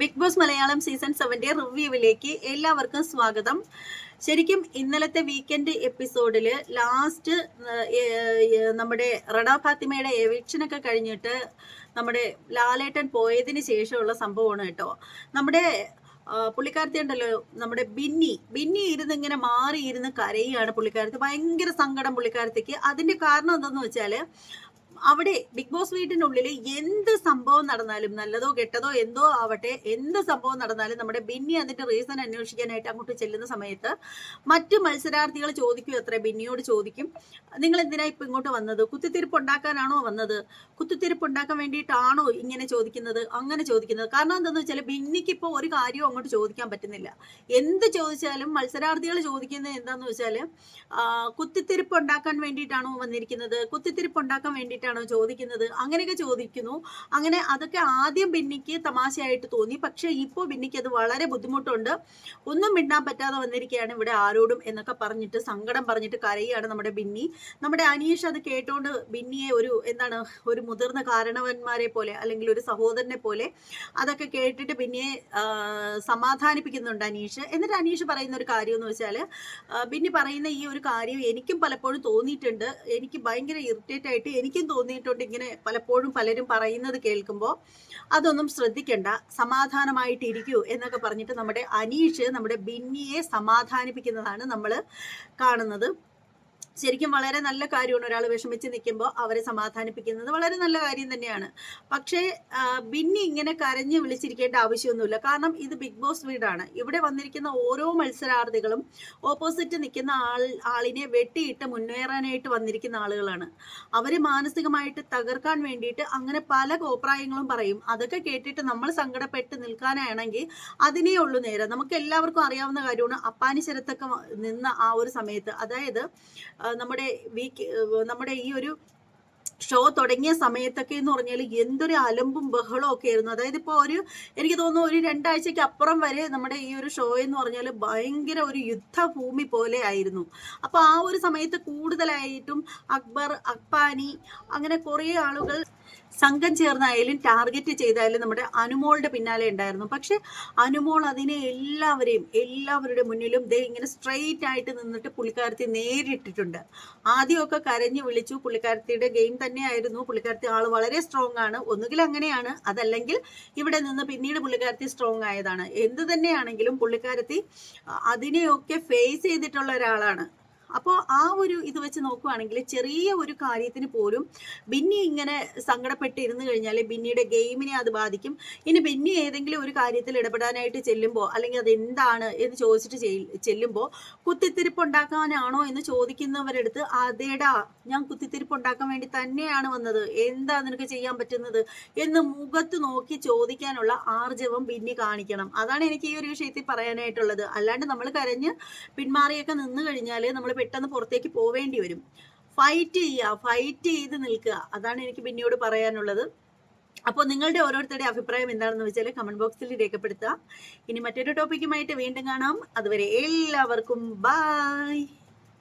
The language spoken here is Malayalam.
ബിഗ് ബോസ് മലയാളം സീസൺ സെവന്റെ റിവ്യൂവിലേക്ക് എല്ലാവർക്കും സ്വാഗതം. ശരിക്കും ഇന്നലത്തെ വീക്കെൻഡ് എപ്പിസോഡിൽ ലാസ്റ്റ് നമ്മുടെ റഡ ഫാത്തിമയുടെ എവിക്ഷനൊക്കെ കഴിഞ്ഞിട്ട് നമ്മുടെ ലാലേട്ടൻ പോയതിന് ശേഷമുള്ള സംഭവമാണ് കേട്ടോ. നമ്മുടെ പുള്ളിക്കാരത്തി ഉണ്ടല്ലോ നമ്മുടെ ബിന്നി. ബിന്നി ഇരുന്ന് ഇങ്ങനെ മാറി ഇരുന്ന് കരയുകയാണ് പുള്ളിക്കാരത്തി. ഭയങ്കര സങ്കടം പുള്ളിക്കാരത്തിക്ക്. അതിന്റെ കാരണം എന്താന്ന് വെച്ചാൽ അവിടെ ബിഗ് ബോസ് വീട്ടിനുള്ളിൽ എന്ത് സംഭവം നടന്നാലും നല്ലതോ കെട്ടതോ എന്തോ ആവട്ടെ എന്ത് സംഭവം നടന്നാലും നമ്മുടെ ബിന്നി അതിന്റെ റീസൺ അന്വേഷിക്കാനായിട്ട് അങ്ങോട്ട് ചെല്ലുന്ന സമയത്ത് മറ്റു മത്സരാർത്ഥികൾ ചോദിക്കും എത്ര ബിന്നിയോട് ചോദിക്കും നിങ്ങൾ എന്തിനാ ഇപ്പൊ ഇങ്ങോട്ട് വന്നത്? കുത്തിത്തിരിപ്പ് ഉണ്ടാക്കാനാണോ വന്നത്? കുത്തിത്തിരിപ്പ് ഉണ്ടാക്കാൻ വേണ്ടിയിട്ടാണോ ഇങ്ങനെ ചോദിക്കുന്നത്? അങ്ങനെ ചോദിക്കുന്നത്. കാരണം എന്താണെന്ന് വെച്ചാൽ ബിന്നിക്ക് ഇപ്പോൾ ഒരു കാര്യവും അങ്ങോട്ട് ചോദിക്കാൻ പറ്റുന്നില്ല. എന്ത് ചോദിച്ചാലും മത്സരാർത്ഥികൾ ചോദിക്കുന്നത് എന്താന്ന് വെച്ചാൽ കുത്തിത്തിരിപ്പ് ഉണ്ടാക്കാൻ വേണ്ടിയിട്ടാണോ വന്നിരിക്കുന്നത്? കുത്തിത്തിരിപ്പ് ഉണ്ടാക്കാൻ വേണ്ടിയിട്ടാണോ ചോദിക്കുന്നത്? അങ്ങനെയൊക്കെ ചോദിക്കുന്നു. അങ്ങനെ അതൊക്കെ ആദ്യം ബിന്നിക്ക് തമാശയായിട്ട് തോന്നി. പക്ഷേ ഇപ്പോൾ ബിന്നിക്ക് അത് വളരെ ബുദ്ധിമുട്ടുണ്ട്. ഒന്നും മിണ്ടാൻ പറ്റാതെ വന്നിരിക്കുകയാണ് ഇവിടെ ആരോടും എന്നൊക്കെ പറഞ്ഞിട്ട് സങ്കടം പറഞ്ഞിട്ട് കരയാണ് നമ്മുടെ ബിന്നി. നമ്മുടെ അനീഷ് അത് കേട്ടോണ്ട് ബിന്നിയെ ഒരു എന്താണ് ഒരു മുതിർന്ന കാരണവന്മാരെ പോലെ അല്ലെങ്കിൽ ഒരു സഹോദരനെ പോലെ അതൊക്കെ കേട്ടിട്ട് ബിന്നിയെ സമാധാനിപ്പിക്കുന്നുണ്ട് അനീഷ്. എന്നിട്ട് അനീഷ് പറയുന്ന ഒരു കാര്യം എന്ന് വെച്ചാൽ ബിന്നി പറയുന്ന ഈ ഒരു കാര്യം എനിക്കും പലപ്പോഴും തോന്നിയിട്ടുണ്ട്. എനിക്ക് ഭയങ്കര ഇറിറ്റേറ്റ് ആയിട്ട് എനിക്കും തോന്നിയിട്ടുണ്ട് ഇങ്ങനെ പലപ്പോഴും പലരും പറയുന്നത് കേൾക്കുമ്പോൾ അതൊന്നും ശ്രദ്ധിക്കേണ്ട സമാധാനമായിട്ടിരിക്കൂ എന്നൊക്കെ പറഞ്ഞിട്ട് നമ്മുടെ അനീഷ് നമ്മുടെ ബിന്നിയെ സമാധാനിപ്പിക്കുന്നതാണ് നമ്മൾ കാണുന്നത്. ശരിക്കും വളരെ നല്ല കാര്യമാണ് ഒരാൾ വിഷമിച്ച് നിൽക്കുമ്പോൾ അവരെ സമാധാനിപ്പിക്കുന്നത് വളരെ നല്ല കാര്യം തന്നെയാണ്. പക്ഷേ ബിന്നി ഇങ്ങനെ കരഞ്ഞ് വിളിച്ചിരിക്കേണ്ട ആവശ്യമൊന്നുമില്ല. കാരണം ഇത് ബിഗ് ബോസ് വീടാണ്. ഇവിടെ വന്നിരിക്കുന്ന ഓരോ മത്സരാർത്ഥികളും ഓപ്പോസിറ്റ് നിൽക്കുന്ന ആൾ ആളിനെ വെട്ടിയിട്ട് മുന്നേറാനായിട്ട് വന്നിരിക്കുന്ന ആളുകളാണ്. അവർ മാനസികമായിട്ട് തകർക്കാൻ വേണ്ടിയിട്ട് അങ്ങനെ പല കോപ്രായങ്ങളും പറയും. അതൊക്കെ കേട്ടിട്ട് നമ്മൾ സങ്കടപ്പെട്ട് നിൽക്കാനാണെങ്കിൽ അതിനേ ഉള്ളൂ നേരം. നമുക്ക് എല്ലാവർക്കും അറിയാവുന്ന കാര്യമാണ് അപ്പാനി ശരത്തൊക്കെ നിന്ന ആ ഒരു സമയത്ത്. അതായത് നമ്മുടെ വീക്ക് നമ്മുടെ ഈ ഒരു ഷോ തുടങ്ങിയ സമയത്തൊക്കെ എന്ന് പറഞ്ഞാൽ എന്തൊരു അലമ്പും ബഹളവും ഒക്കെ ആയിരുന്നു. അതായത് ഇപ്പോൾ ഒരു എനിക്ക് തോന്നുന്നു ഒരു രണ്ടാഴ്ചയ്ക്ക് അപ്പുറം വരെ നമ്മുടെ ഈ ഒരു ഷോ എന്ന് പറഞ്ഞാൽ ഭയങ്കര ഒരു യുദ്ധഭൂമി പോലെ ആയിരുന്നു. അപ്പോൾ ആ ഒരു സമയത്ത് കൂടുതലായിട്ടും അക്ബർ അക്ബാനി അങ്ങനെ കുറേ ആളുകൾ സംഘം ചേർന്നായാലും ടാർഗറ്റ് ചെയ്തായാലും നമ്മുടെ അനുമോളുടെ പിന്നാലെ ഉണ്ടായിരുന്നു. പക്ഷെ അനുമോൾ അതിനെ എല്ലാവരെയും എല്ലാവരുടെ മുന്നിലും ദേ ഇങ്ങനെ സ്ട്രെയിറ്റ് ആയിട്ട് നിന്നിട്ട് പുള്ളിക്കാരത്തി നേരിട്ടിട്ടുണ്ട്. ആദ്യമൊക്കെ കരഞ്ഞു വിളിച്ചു പുള്ളിക്കാരത്തിയുടെ ഗെയിം തന്നെയായിരുന്നു പുള്ളിക്കാരത്തി ആൾ വളരെ സ്ട്രോങ് ആണ്. ഒന്നുകിൽ അങ്ങനെയാണ് അതല്ലെങ്കിൽ ഇവിടെ നിന്ന് പിന്നീട് പുള്ളിക്കാരത്തി സ്ട്രോങ് ആയതാണ്. എന്ത് തന്നെയാണെങ്കിലും പുള്ളിക്കാരത്തി അതിനെയൊക്കെ ഫേസ് ചെയ്തിട്ടുള്ള ഒരാളാണ്. അപ്പോൾ ആ ഒരു ഇത് വെച്ച് നോക്കുവാണെങ്കിൽ ചെറിയ ഒരു കാര്യത്തിന് പോലും ബിന്നി ഇങ്ങനെ സങ്കടപ്പെട്ട് ഇരുന്ന് കഴിഞ്ഞാൽ ബിന്നിയുടെ ഗെയിമിനെ അത് ബാധിക്കും. ഇനി ബിന്നി ഏതെങ്കിലും ഒരു കാര്യത്തിൽ ഇടപെടാനായിട്ട് ചെല്ലുമ്പോൾ അല്ലെങ്കിൽ അത് എന്താണ് എന്ന് ചോദിച്ചിട്ട് ചെല്ലുമ്പോൾ കുത്തിത്തിരിപ്പ് ഉണ്ടാക്കാനാണോ എന്ന് ചോദിക്കുന്നവരെടുത്ത് അതേടാ ഞാൻ കുത്തിത്തിരിപ്പ് ഉണ്ടാക്കാൻ വേണ്ടി തന്നെയാണ് വന്നത്. എന്താ നിനക്ക് ചെയ്യാൻ പറ്റുന്നത്? എന്ന് മുഖത്ത് നോക്കി ചോദിക്കാനുള്ള ആർജവം ബിന്നി കാണിക്കണം. അതാണ് എനിക്ക് ഈ ഒരു വിഷയത്തിൽ പറയാനായിട്ടുള്ളത്. അല്ലാണ്ട് നമ്മൾ കരഞ്ഞ് പിന്മാറിയൊക്കെ നിന്ന് കഴിഞ്ഞാൽ നമ്മൾ പെട്ടെന്ന് പുറത്തേക്ക് പോവേണ്ടി വരും. ഫൈറ്റ് ചെയ്യുക ഫൈറ്റ് ചെയ്ത് നിൽക്കുക. അതാണ് എനിക്ക് പിന്നീട് പറയാനുള്ളത്. അപ്പോൾ നിങ്ങളുടെ ഓരോരുത്തരുടെ അഭിപ്രായം എന്താണെന്ന് വെച്ചാൽ കമന്റ് ബോക്സിൽ രേഖപ്പെടുത്തുക. ഇനി മറ്റൊരു ടോപ്പിക്കുമായിട്ട് വീണ്ടും കാണാം. അതുവരെ എല്ലാവർക്കും ബൈ